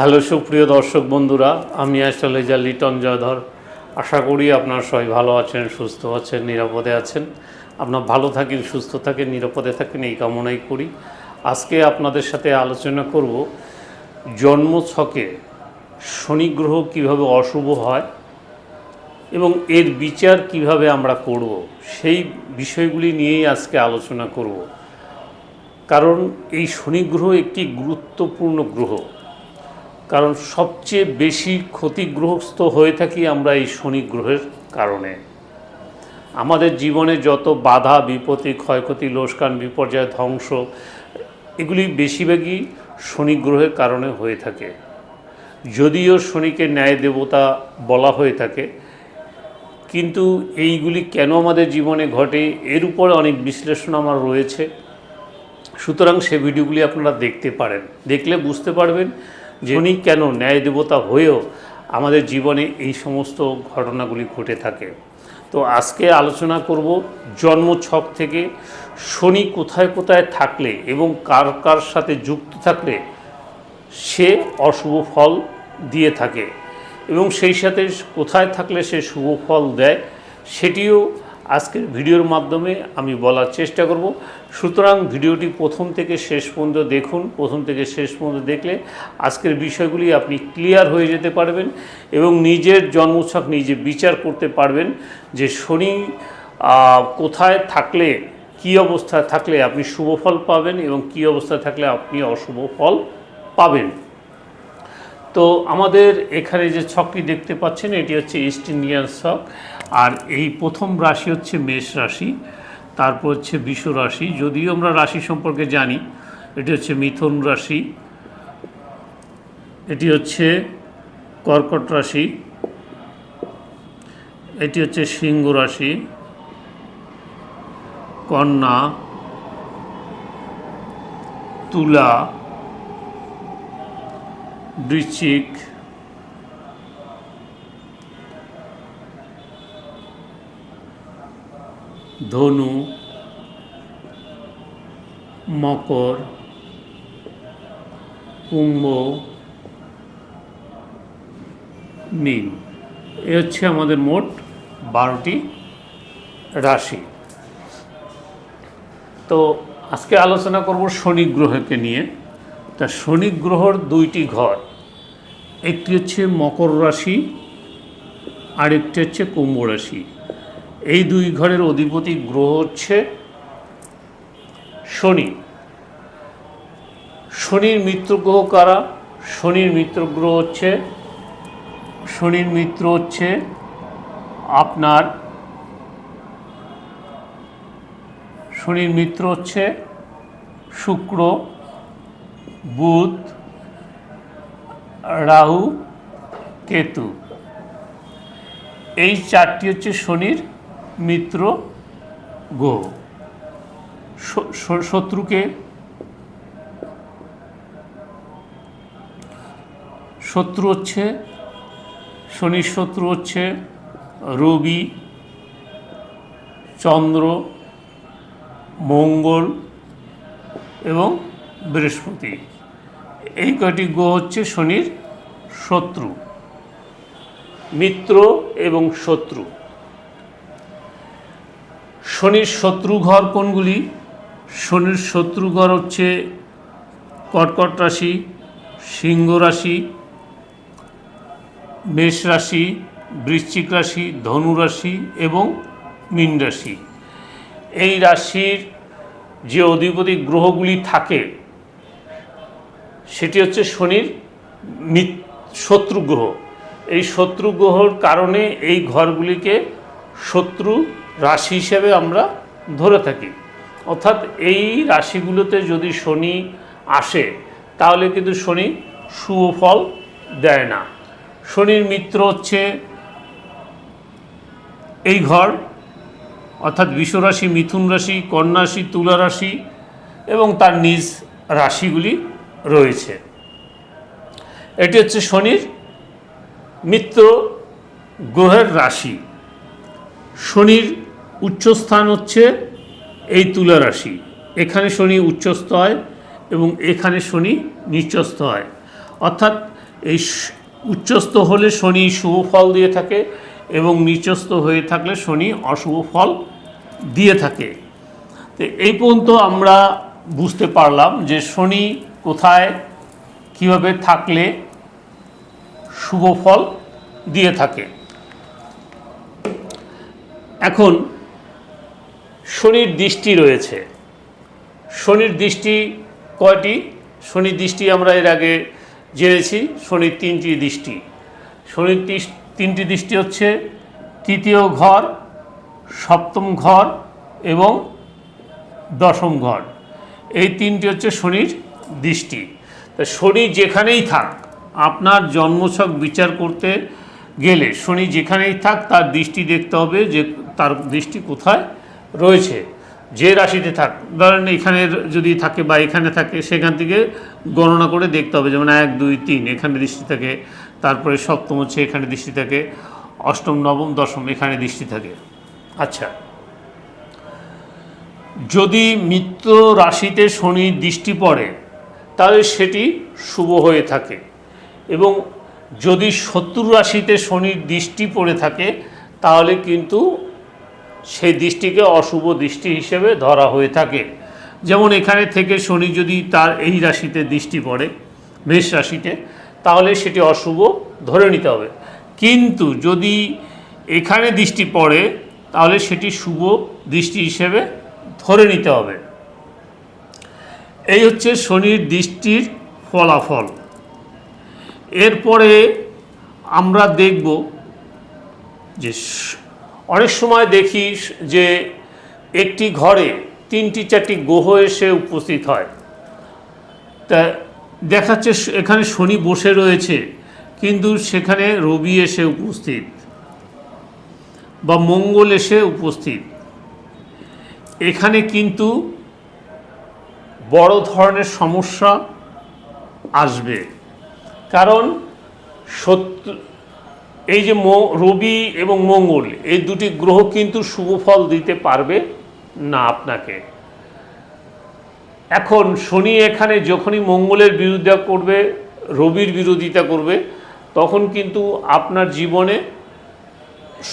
Hello সুপ্রিয় দর্শক বন্ধুরা, আমি অ্যাস্ট্রোলজার লিটন জয়ধর। আশা করি আপনার সবাই ভালো আছেন, সুস্থ আছেন, নিরাপদে আছেন। আপনার ভালো থাকেন সুস্থ থাকেন নিরাপদে থাকেন এই কামনাই করি। আজকে আপনাদের সাথে আলোচনা করব জন্ম ছকে শনি গ্রহ কীভাবে অশুভ হয় এবং এর বিচার কীভাবে আমরা করব, সেই বিষয়গুলি নিয়েই আজকে আলোচনা করব। কারণ এই শনি গ্রহ একটি গুরুত্বপূর্ণ গ্রহ। কারণ সবচেয়ে বেশি ক্ষতিগ্রস্ত হয়ে থাকি আমরা এই শনি গ্রহের কারণে। আমাদের জীবনে যত বাধা, বিপত্তি, ক্ষয়ক্ষতি, লোসকান, বিপর্যয়, ধ্বংস, এগুলি বেশিরভাগই শনি গ্রহের কারণে হয়ে থাকে। যদিও শনিকে ন্যায় দেবতা বলা হয়ে থাকে, কিন্তু এইগুলি কেন আমাদের জীবনে ঘটে এর উপরে অনেক বিশ্লেষণ আমার রয়েছে। সুতরাং সে ভিডিওগুলি আপনারা দেখতে পারেন। দেখলে বুঝতে পারবেন উনি কেন ন্যায় দেবতা হয়েও আমাদের জীবনে এই সমস্ত ঘটনাগুলি ঘটে থাকে। তো আজকে আলোচনা করব জন্ম ছক থেকে শনি কোথায় কোথায় থাকলে এবং কার কার সাথে যুক্ত থাকলে সে অশুভ ফল দিয়ে থাকে এবং সেই সাথে কোথায় থাকলে সে শুভ ফল দেয় সেটিও আজকের ভিডিওর মাধ্যমে আমি বলার চেষ্টা করব। সুতরাং ভিডিওটি প্রথম থেকে শেষ পর্যন্ত দেখুন। প্রথম থেকে শেষ পর্যন্ত দেখলে আজকের বিষয়গুলি আপনি ক্লিয়ার হয়ে যেতে পারবেন এবং নিজের জন্মছক নিজে বিচার করতে পারবেন যে শনি কোথায় থাকলে, কী অবস্থায় থাকলে আপনি শুভ ফল পাবেন এবং কী অবস্থায় থাকলে আপনি অশুভ ফল পাবেন। তো আমাদের এখানে যে ছকটি দেখতে পাচ্ছেন, এটি হচ্ছে ইস্ট ইন্ডিয়ান ছক আর এই প্রথম রাশি হচ্ছে মেষ রাশি, তারপর হচ্ছে বিষ রাশি। যদিও আমরা রাশি সম্পর্কে জানি, এটি হচ্ছে মিথুন রাশি, এটি হচ্ছে কর্কট রাশি, এটি হচ্ছে সিংহ রাশি, কন্যা, তুলা, বৃশ্চিক ধনু, মকর, কুম্ভ, মীন। এ হচ্ছে আমাদের মোট বারোটি রাশি। তো আজকে আলোচনা করব শনি গ্রহকে নিয়ে। তা শনি গ্রহর দুইটি ঘর, একটি হচ্ছে মকর রাশি, আরেকটি হচ্ছে কুম্ভ রাশি। এই দুই ঘরের অধিপতি গ্রহ হচ্ছে শনি। শনির মিত্র গ্রহ কারা? শনির মিত্র গ্রহ হচ্ছে, শনির মিত্র হচ্ছে আপনার, শনির মিত্র হচ্ছে শুক্র, বুধ, রাহু, কেতু। এই চারটি হচ্ছে শনির মিত্র শ- শত্রুকে শত্রু হচ্ছে শনির শত্রু হচ্ছে রবি, চন্দ্র, মঙ্গল এবং বৃহস্পতি। এই কয়টি গ্রহ হচ্ছে শনির শত্রু, মিত্র এবং শত্রু। শনির শত্রু ঘর কোনগুলি? শনির শত্রু ঘর হচ্ছে কর্কট রাশি, সিংহ রাশি, মেষ রাশি, বৃশ্চিক রাশি, ধনু রাশি এবং মীন রাশি। এই রাশির যে অধিপতি গ্রহগুলি থাকে, সেটি হচ্ছে শনির শত্রু গ্রহ। এই শত্রু গ্রহর কারণে এই ঘরগুলিকে শত্রু রাশি হিসেবে আমরা ধরে থাকি। অর্থাৎ এই রাশিগুলোতে যদি শনি আসে, তাহলে কিন্তু শনি শুভ ফল দেয় না। শনির মিত্র হচ্ছে এই ঘর, অর্থাৎ বিশ্বরাশি মিথুন রাশি, কন্যা রাশি, তুলা রাশি এবং তার নিজ রাশিগুলি রয়েছে। এটি হচ্ছে শনির মিত্র গ্রহের রাশি। শনির উচ্চস্থান হচ্ছে এই তুলা রাশি। এখানে শনি উচ্চস্থ হয় এবং এখানে শনি নিচস্থ হয়। অর্থাৎ এই উচ্চস্থ হলে শনি শুভ ফল দিয়ে থাকে এবং নিচস্থ হয়ে থাকলে শনি অশুভ ফল দিয়ে থাকে। তো এই পর্যন্ত আমরা বুঝতে পারলাম যে শনি কোথায়, কীভাবে থাকলে শুভ ফল দিয়ে থাকে। এখন শনির দৃষ্টি রয়েছে। শনির দৃষ্টি কয়টি? শনির দৃষ্টি আমরা এর আগে জেনেছি, শনির তিনটি দৃষ্টি। শনির তিনটি দৃষ্টি হচ্ছে তৃতীয় ঘর, সপ্তম ঘর এবং দশম ঘর। এই তিনটি হচ্ছে শনির দৃষ্টি। তা শনি যেখানেই থাক, আপনার জন্মছক বিচার করতে গেলে শনি যেখানেই থাক, তার দৃষ্টি দেখতে হবে যে তার দৃষ্টি কোথায় রয়েছে। যে রাশিতে থাক, ধরেন এখানে যদি থাকে বা এখানে থাকে, সেখান থেকে গণনা করে দেখতে হবে। যেমন এক, দুই, তিন, এখানে দৃষ্টি থাকে, তারপরে সপ্তম হচ্ছে এখানে দৃষ্টি থাকে, অষ্টম, নবম, দশম এখানে দৃষ্টি থাকে। আচ্ছা। যদি মিত্র রাশিতে শনির দৃষ্টি পড়ে, তাহলে সেটি শুভ হয়ে থাকে। এবং যদি শত্রু রাশিতে শনির দৃষ্টি পড়ে থাকে, তাহলে কিন্তু সেই দৃষ্টিকে অশুভ দৃষ্টি হিসেবে ধরা হয়ে থাকে। যেমন এখানে থেকে শনি যদি তার এই রাশিতে দৃষ্টি পড়ে, মেষ রাশিতে, তাহলে সেটি অশুভ ধরে নিতে হবে। কিন্তু যদি এখানে দৃষ্টি পড়ে, তাহলে সেটি শুভ দৃষ্টি হিসেবে ধরে নিতে হবে। এই হচ্ছে শনির দৃষ্টির ফলাফল। এরপরে আমরা দেখব যে অনেক সময় দেখি যে একটি ঘরে তিনটি চারটি গ্রহ এসে উপস্থিত হয়। তা দেখাচ্ছে এখানে শনি বসে রয়েছে, কিন্তু সেখানে রবি এসে উপস্থিত বা মঙ্গল এসে উপস্থিত। এখানে কিন্তু বড় ধরনের সমস্যা আসবে। কারণ সত্য এই যে রবি এবং মঙ্গল, এই দুটি গ্রহ কিন্তু শুভ ফল দিতে পারবে না আপনাকে। এখন শনি এখানে যখনই মঙ্গলের বিরোধিতা করবে, রবির বিরোধিতা করবে, তখন কিন্তু আপনার জীবনে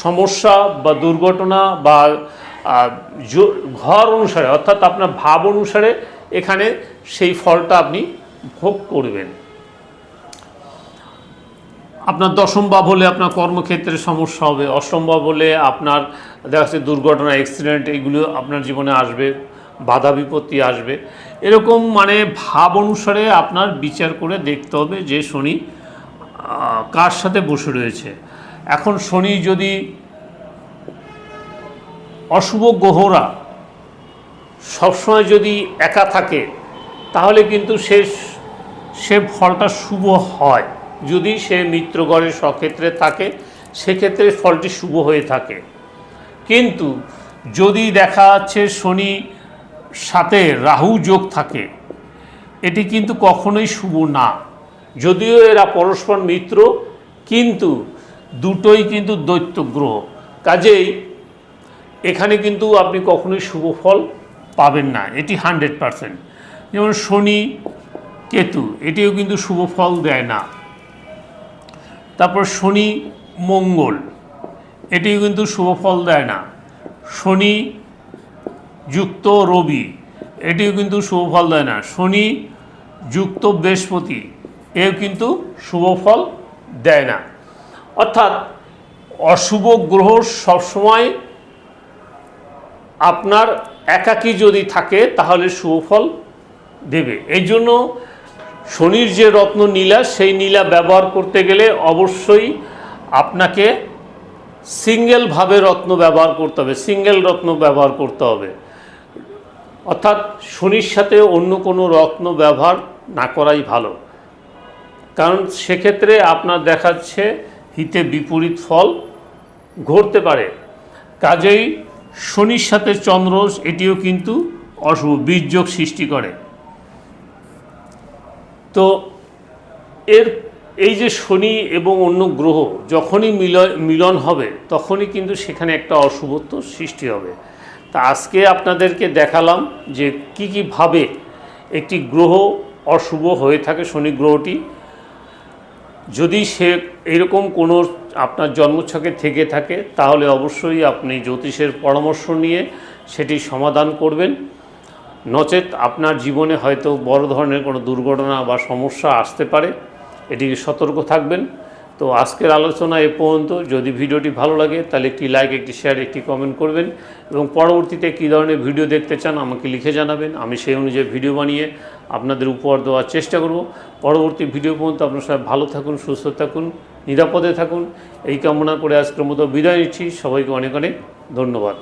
সমস্যা বা দুর্ঘটনা বা ঘর অনুসারে অর্থাৎ আপনার ভাব অনুসারে এখানে সেই ফলটা আপনি ভোগ করবেন। আপনার দশম হলে আপনার কর্মক্ষেত্রে সমস্যা হবে, অষ্টম ভাব হলে আপনার দেখা যাচ্ছে দুর্ঘটনা অ্যাক্সিডেন্ট এগুলো আপনার জীবনে আসবে, বাধা বিপত্তি আসবে। এরকম মানে ভাব অনুসারে আপনার বিচার করে দেখতে হবে যে শনি কার সাথে বসে রয়েছে। এখন শনি যদি অশুভ গ্রহরা সবসময় যদি একা থাকে, তাহলে কিন্তু সে সে ফলটা শুভ হয়। যদি সে মিত্রগণের সক্ষেত্রে থাকে, সেক্ষেত্রে ফলটি শুভ হয়ে থাকে। কিন্তু যদি দেখা যাচ্ছে শনি সাথে রাহু যোগ থাকে, এটি কিন্তু কখনোই শুভ না। যদিও এরা পরস্পর মিত্র, কিন্তু দুটোই কিন্তু দৈত্য গ্রহ কাজেই এখানে কিন্তু আপনি কখনোই শুভ ফল পাবেন না। এটি হান্ড্রেড পারসেন্ট। যেমন শনি কেতু, এটিও কিন্তু শুভ ফল দেয় না। তারপর শনি মঙ্গল। এটিও কিন্তু শুভ ফল দেয় না। শনি যুক্ত রবি, এটিও কিন্তু শুভ ফল দেয় না। শনি যুক্ত বৃহস্পতি, এও কিন্তু শুভ ফল দেয় না। অর্থাৎ অশুভ গ্রহ সবসময় আপনার একাকী যদি থাকে, তাহলে শুভফল দেবে। এই জন্য শনির যে রত্ন নীলা, সেই নীলা ব্যবহার করতে গেলে অবশ্যই আপনাকে সিঙ্গেলভাবে রত্ন ব্যবহার করতে হবে, সিঙ্গেল রত্ন ব্যবহার করতে হবে। অর্থাৎ শনির সাথে অন্য কোনো রত্ন ব্যবহার না করাই ভালো। কারণ সেক্ষেত্রে আপনার দেখাচ্ছে হিতে বিপরীত ফল ঘটতে পারে। কাজেই শনির সাথে চন্দ্র এটিও কিন্তু অশুভ বীর্যোগ সৃষ্টি করে। তো এর এই যে শনি এবং অন্য গ্রহ যখনই মিলন হবে, তখনই কিন্তু সেখানে একটা অশুভত্ব সৃষ্টি হবে। তা আজকে আপনাদেরকে দেখালাম যে কি কীভাবে একটি গ্রহ অশুভ হয়ে থাকে শনি গ্রহটি। যদি সে এরকম কোনো আপনার জন্মছকে থেকে থাকে, তাহলে অবশ্যই আপনি জ্যোতিষের পরামর্শ নিয়ে সেটি সমাধান করবেন। নচেত আপনার জীবনে হয়তো বড় ধরনের কোনো দুর্ঘটনা বা সমস্যা আসতে পারে। এটিকে সতর্ক থাকবেন। তো আজকের আলোচনা এ পর্যন্ত। যদি ভিডিওটি ভালো লাগে, তাহলে একটি লাইক একটি শেয়ার একটি কমেন্ট করবেন এবং পরবর্তীতে কী ধরনের ভিডিও দেখতে চান আমাকে লিখে জানাবেন। আমি সেই অনুযায়ী ভিডিও বানিয়ে আপনাদের উপহার দেওয়ার চেষ্টা করব। পরবর্তী ভিডিও পর্যন্ত আপনার সবাই ভালো থাকুন, সুস্থ থাকুন, নিরাপদে থাকুন। এই কামনা করে আজকের মতো বিদায় নিচ্ছি। সবাইকে অনেক অনেক ধন্যবাদ।